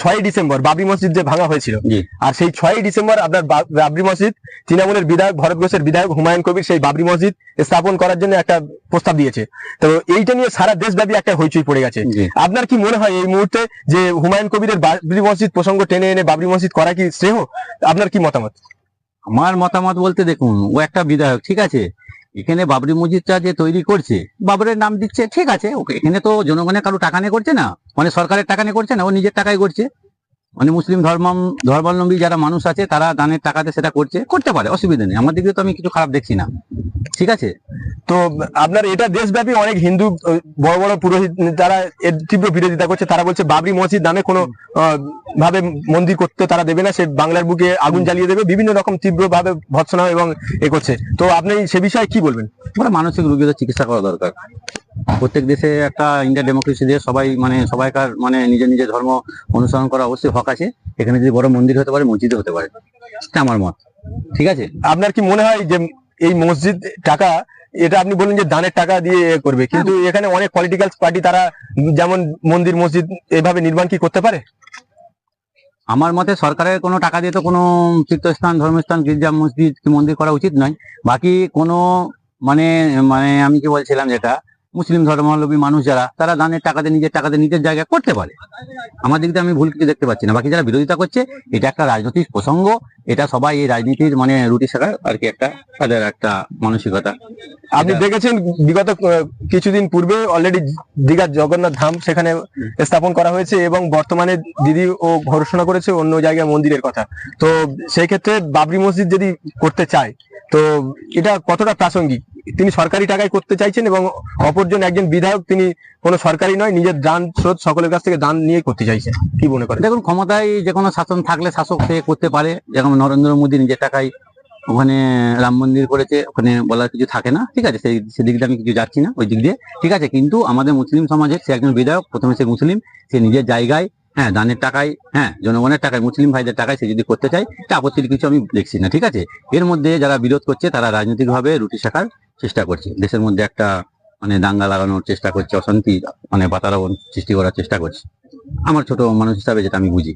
ছয় ডিসেম্বর বাবরি মসজিদ যে ভাঙা হয়েছিল। আর সেই ছয়ই ডিসেম্বর আপনার বাবরি মসজিদ তৃণমূলের বিধায়ক ভরত ঘোষের বিধায়ক হুমায়ুন কবির সেই বাবরি মসজিদ স্থাপন করার জন্য একটা প্রস্তাব দিয়েছে। তো এইটা নিয়ে সারা দেশব্যাপী একটা হইচই পড়ে গেছে। আপনার কি মনে হয় এই মুহূর্তে যে হুমায়ুন কবিরের বাবরি মসজিদ প্রসঙ্গ টেনে এনে বাবরি মসজিদ করা কি শ্রেয়? আপনার কি মতামত? আমার মতামত বলতে দেখুন ও একটা বিধায়ক ঠিক আছে? এখানে বাবরি মসজিদটা যে তৈরি করছে, বাবরের নাম দিচ্ছে, ঠিক আছে, ওকে, এখানে তো জনগণের কারও টাকা নিয়ে করছে না মানে সরকারের টাকা নিয়ে করছে না, ও নিজের টাকায় করছে। মানে মুসলিম ধর্ম ধর্মাবলম্বী যারা মানুষ আছে, তারা দানের টাকাতে সেটা করছে, করতে পারে, অসুবিধা নেই, আমার দিকে তো আমি কিছু খারাপ দেখছি না, ঠিক আছে? তো আপনার এটা দেশব্যাপী অনেক হিন্দু বড় বড় পুরোহিত তারা এর তীব্র বিরোধিতা করছে তারা বলছে বাবরি মসজিদ নামে কোনো ভাবে মন্দির করতে তারা দেবে না সে বাংলার বুকে আগুন জ্বালিয়ে দেবে বিভিন্ন রকম তীব্র ভাবে ভৎসনা এবং এ করছে। তো আপনি সে বিষয়ে কি বলবেন? মানে মানসিক রোগীদের চিকিৎসা করা দরকার। প্রত্যেক দেশে একটা ইন্ডিয়া ডেমোক্রেসি দিয়ে সবাই মানে সবাইকার মানে নিজের নিজের ধর্ম অনুসরণ করা অবশ্যই হক আছে। এখানে যদি বড় মন্দির হতে পারে মসজিদ হতে পারে। আমার মত। ঠিক আছে? আপনার কি মনে হয় যে এই মসজিদ টাকা এটা আপনি বললেন যে দানের টাকা দিয়ে এ করবে কিন্তু এখানে অনেক পলিটিক্যাল পার্টি তারা যেমন মন্দির মসজিদ এভাবে নির্মাণ কি করতে পারে? আমার মতে সরকারের কোনো টাকা দিয়ে তো কোনো তীর্থস্থান ধর্মস্থান গির্জা মসজিদ কি মন্দির করা উচিত নয়। বাকি কোনো মানে মানে আমি কি বলছিলাম যেটা মুসলিম ধর্মাবলম্বী মানুষ যারা তারা দানের টাকাতে নিজের টাকাতে নিজের জায়গায় করতে পারে। আমার দিক দিয়ে আমি ভুল কিছু দেখতে পাচ্ছি না। বাকি যারা বিরোধিতা করছে এটা একটা রাজনৈতিক প্রসঙ্গ। এটা সবাই এই রাজনীতির মানে রুটি শেখার আর কি একটা তাদের একটা মানসিকতা। আপনি দেখেছেন বিগত কিছুদিন পূর্বে অলরেডি দীঘার জগন্নাথ ধাম সেখানে স্থাপন করা হয়েছে এবং বর্তমানে দিদি ও ঘোষণা করেছে অন্য জায়গায় মন্দিরের কথা। তো সেই ক্ষেত্রে বাবরি মসজিদ যদি করতে চায় তো এটা কতটা প্রাসঙ্গিক? তিনি সরকারি টাকায় করতে চাইছেন এবং অপরজন একজন বিধায়ক, তিনি কোনো সরকারি নয়, নিজের দান স্রোত সকলের কাছ থেকে দান নিয়ে করতে চাইছেন। কি মনে করেন? দেখুন, ক্ষমতায় যে কোনো শাসন থাকলে শাসক সে করতে পারে। যেমন নরেন্দ্র মোদী নিজের টাকায় ওখানে রাম মন্দির করেছে, ওখানে বলার কিছু থাকে না, ঠিক আছে? সেই, সেদিক দিয়ে আমি কিছু যাচ্ছি না, ওই দিক দিয়ে, ঠিক আছে? কিন্তু আমাদের মুসলিম সমাজে সে একজন বিধায়ক, প্রথমে সে মুসলিম, সে নিজের জায়গায় হ্যাঁ দানের টাকায় হ্যাঁ জনগণের টাকায়, মুসলিম ভাইদের টাকায় সে যদি করতে চায় তা আপত্তির কিছু আমি দেখছি না, ঠিক আছে? এর মধ্যে যারা বিরোধ করছে, তারা রাজনৈতিকভাবে রুটি শেখার চেষ্টা করছে। দেশের মধ্যে একটা মানে দাঙ্গা লাগানোর চেষ্টা করছে, অশান্তি মানে বাতাবরণ সৃষ্টি করার চেষ্টা করছে। আমার ছোট মানুষ হিসাবে যেটা আমি বুঝি।